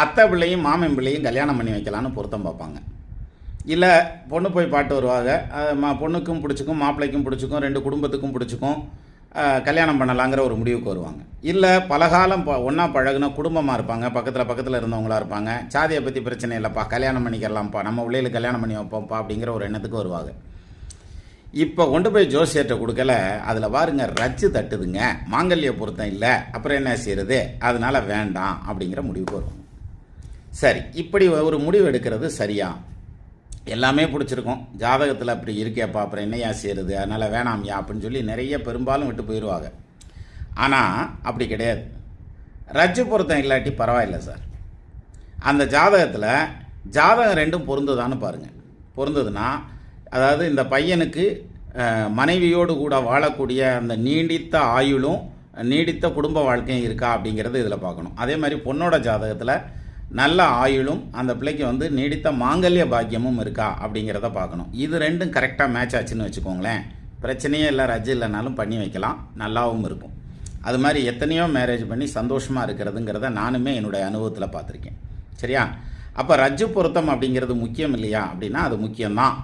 அத்தை பிள்ளையும் மாமன் பிள்ளையும் கல்யாணம் பண்ணி வைக்கலான்னு பொருத்தம் பார்ப்பாங்க. இல்லை பொண்ணு போய் பாட்டு வருவாங்க. மா பொண்ணுக்கும் பிடிச்சிக்கும் மாப்பிள்ளைக்கும் பிடிச்சிக்கும் ரெண்டு குடும்பத்துக்கும் பிடிச்சிக்கும் கல்யாணம் பண்ணலாங்கிற ஒரு முடிவுக்கு வருவாங்க. இல்லை பலகாலம் ப ஒன்றா பழகுன குடும்பமாக இருப்பாங்க. பக்கத்தில் பக்கத்தில் இருந்தவங்களா இருப்பாங்க. சாதியை பற்றி பிரச்சனை இல்லைப்பா கல்யாணம் பண்ணிக்கலாம்ப்பா நம்ம பிள்ளைகளுக்கு கல்யாணம் பண்ணி வைப்போம்ப்பா அப்படிங்கிற ஒரு எண்ணத்துக்கு வருவாங்க. இப்போ கொண்டு போய் ஜோசியர்கிட்ட கொடுக்கல. அதில் பாருங்க ரச்சு தட்டுதுங்க. மாங்கல்ய பொருத்தம் இல்லை. அப்புறம் என்ன செய்யறது அதனால் வேண்டாம் அப்படிங்கிற முடிவுக்கு வரும் சரி இப்படி ஒரு முடிவு எடுக்கிறது சரியா? எல்லாமே பிடிச்சிருக்கும். ஜாதகத்தில் அப்படி இருக்கேப்பா அப்புறம் என்னையா செய்கிறது அதனால் வேணாம்யா அப்படின்னு சொல்லி நிறைய பெரும்பாலும் விட்டு போயிடுவாங்க ஆனால் அப்படி கிடையாது. ரஜ்ஜு பொருத்தம் இல்லாட்டி பரவாயில்ல சார். அந்த ஜாதகத்தில் ஜாதகம் ரெண்டும் பொருந்ததான்னு பாருங்கள் பொருந்ததுன்னா அதாவது இந்த பையனுக்கு மனைவியோடு கூட வாழக்கூடிய அந்த நீடித்த ஆயுளும் நீடித்த குடும்ப வாழ்க்கையும் இருக்கா அப்படிங்கிறது இதில் பார்க்கணும். அதே மாதிரி பொண்ணோட ஜாதகத்தில் நல்ல ஆயுளும் அந்த பிள்ளைக்கு வந்து நீடித்த மாங்கல்ய பாக்கியமும் இருக்கா அப்படிங்கிறத பார்க்கணும். இது ரெண்டும் கரெக்டாக மேட்ச் ஆச்சுன்னு வச்சுக்கோங்களேன். பிரச்சனையே இல்லை ரஜ்ஜு இல்லைனாலும் பண்ணி வைக்கலாம். நல்லாவும் இருக்கும். அது மாதிரி எத்தனையோ மேரேஜ் பண்ணி சந்தோஷமாக இருக்கிறதுங்கிறத நானுமே என்னுடைய அனுபவத்தில் பார்த்துருக்கேன். சரியா? அப்போ ரஜ்ஜு பொருத்தம் அப்படிங்கிறது முக்கியம் இல்லையா அப்படின்னா அது முக்கியம்தான்.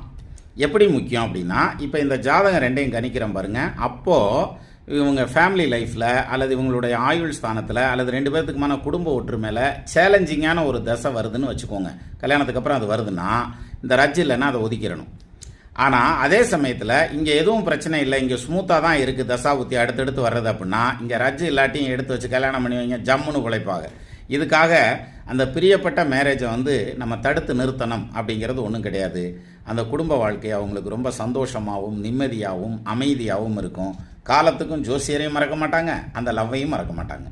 எப்படி முக்கியம் அப்படின்னா இப்போ இந்த ஜாதகம் ரெண்டையும் கணிக்கிறோம் பாருங்கள் அப்போது இவங்க ஃபேமிலி லைஃப்பில் அல்லது இவங்களுடைய ஆயுள் ஸ்தானத்தில் அல்லது ரெண்டு பேர்த்துக்குமான குடும்ப ஒற்றுமையில் சேலஞ்சிங்கான ஒரு தசை வருதுன்னு வச்சுக்கோங்க. கல்யாணத்துக்கு அப்புறம் அது வருதுன்னா இந்த ரஜ் இல்லைன்னா அதை ஒதுக்கிடணும். ஆனால் அதே சமயத்தில் இங்கே எதுவும் பிரச்சனை இல்லை. இங்கே ஸ்மூத்தாக தான் இருக்குது தசா புத்தி அடுத்தடுத்து வர்றது அப்படின்னா இங்கே ரஜ் இல்லாட்டியும் எடுத்து வச்சு கல்யாணம் பண்ணி வைங்க ஜம்முன்னு உழைப்பாங்க. இதுக்காக அந்த பிரியப்பட்ட மேரேஜை வந்து நம்ம தடுத்து நிறுத்தணும் அப்படிங்கிறது ஒன்றும் கிடையாது. அந்த குடும்ப வாழ்க்கை அவங்களுக்கு ரொம்ப சந்தோஷமாகவும் நிம்மதியாகவும் அமைதியாகவும் இருக்கும். காலத்துக்கும் ஜோசியரையும் மறக்க மாட்டாங்க அந்த லவ்வையும் மறக்க மாட்டாங்க.